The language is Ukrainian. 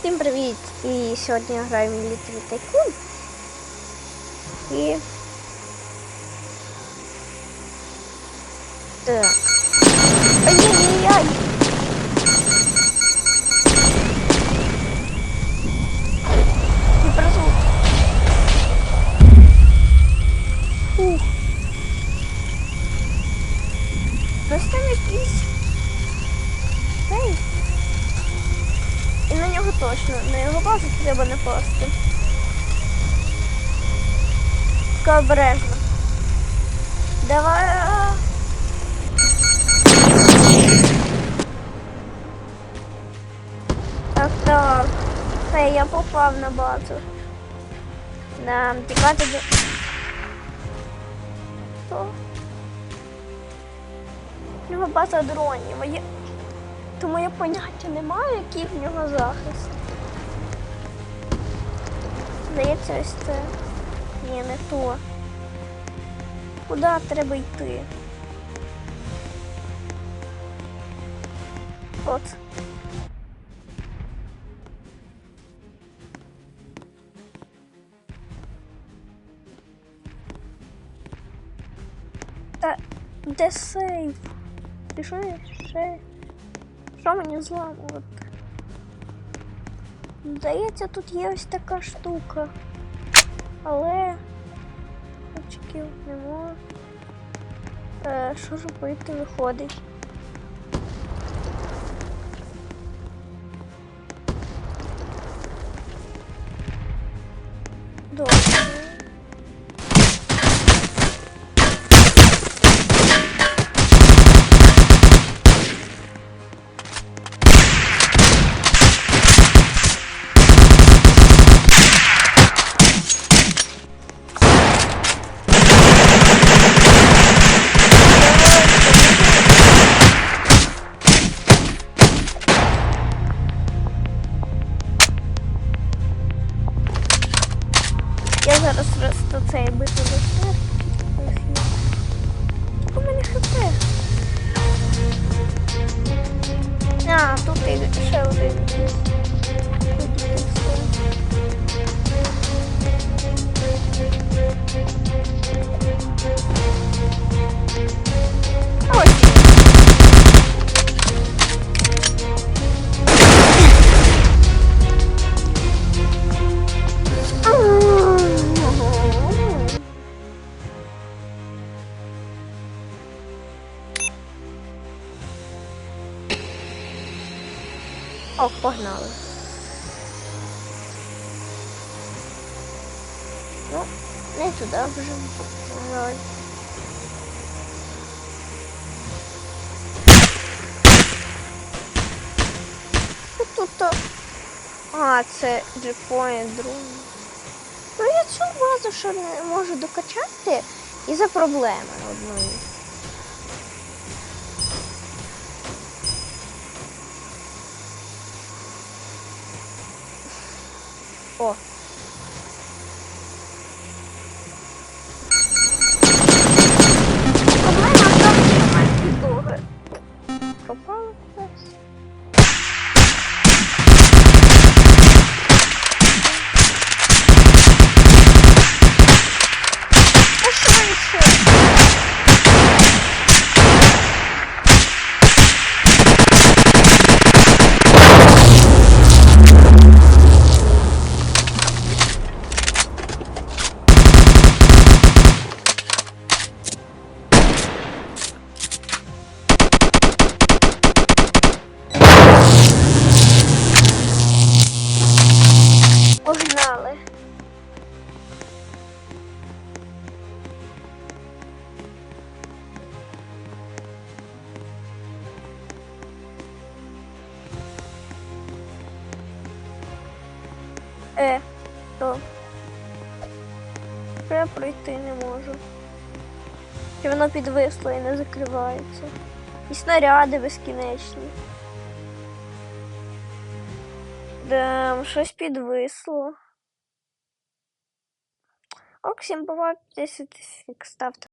Всім привіт! І сьогодні я граю в Military Tycoon. І... Так. Точно. На його базу треба не пасти. Обережно. Давай. Так, так. Хей, я попав на базу. Нам тікати до. Що? У нього база дронів. Тому я поняття не маю, який в нього захист. Здається, ось це. Ні, не то. Куди треба йти? От. Та де сейф? Що ще? Що мені зламувати? Здається, тут є ось така штука. Але очків нема. Е, що робити виходить? Добре. Зараз просто цей битву до У мене хп. А, тут ще один. Ок, погнали. Ну, не туди вже. Жаль. Що Тут то... А, це джекпоінт другий. Ну я цю базу ще не можу докачати із-за проблеми одної. 过。Е, то. Я пройти не можу. Чи воно підвисло і не закривається. І снаряди безкінечні. Да, щось підвисло. Оксім буває 10 ставте.